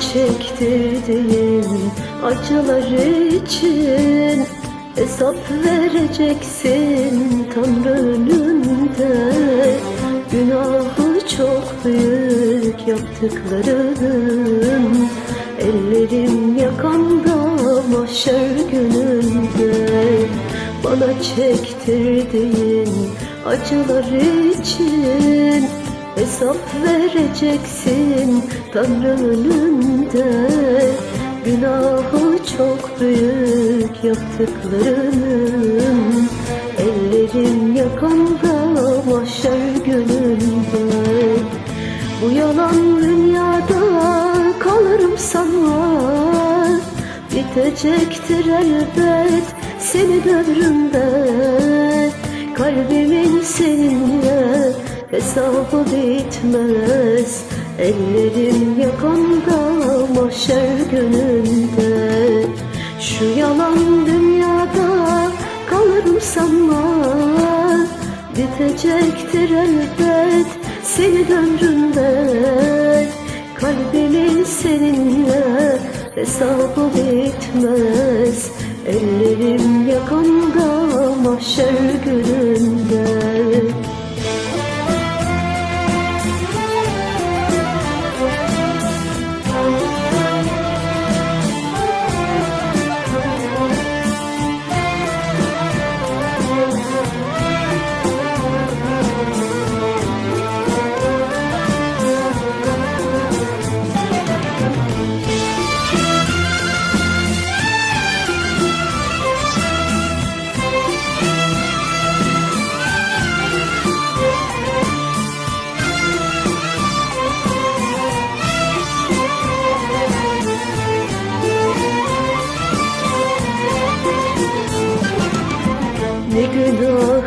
çektirdiğin acılar için. Hesap vereceksin Tanrı önünde. Günahı çok büyük yaptıkların Ellerim yakanda mahşer gününde. Bana çektirdiğin acılar için Hesap vereceksin Tanrı önünde. Günahı çok büyük yaptıklarının Ellerim yakanda mahşer gününde. Bu yalan dünyada kalırım sanma Bitecektir elbet senin ömründe. Kalbimin seninle hesabı bitmez Ellerim yakanda mahşer gününde. Şu yalan dünyada kalırım sanma. Bitecektir elbet senin ömründe Kalbimin seninle hesabı bitmez. Ellerim yakanda mahşer gününde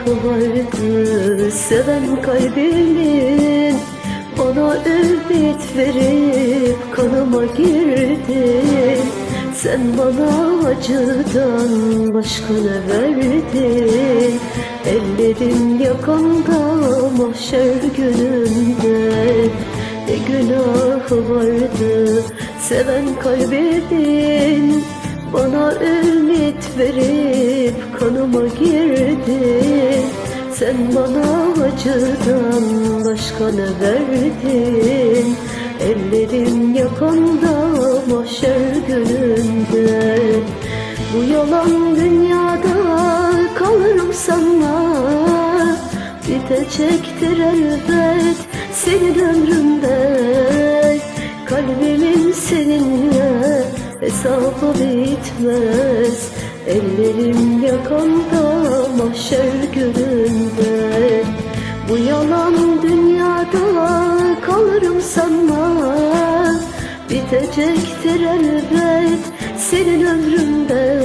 vardı seven kalbimin Bana ümit verip kanıma girdin. Sen bana acıdan başka ne verdin? Ellerin yakanda mahşer gününde. Ne günahı vardı seven kalbimin bana ümit verip kanıma girdin Sen bana acıdan başka ne verdin? Ellerim yakanda mahşer gününde. Bu yalan dünyada kalırım sanma Bitecektir elbet senin ömründe Kalbimin seninle hesabı bitmez Ellerim yakanda mahşer gününde. Bu yalan dünyada kalırım sanma. Bitecektir elbet senin ömründe.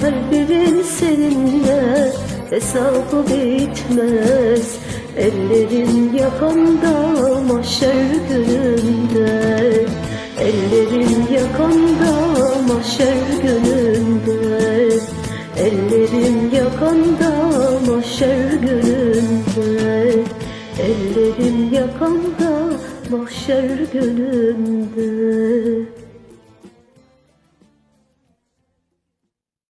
Kalbimin seninle hesabı bitmez. Ellerin yakanda mahşer gününde. Ellerin yakanda mahşer Ellerin yakanda mahşer gününde Ellerin yakanda mahşer gününde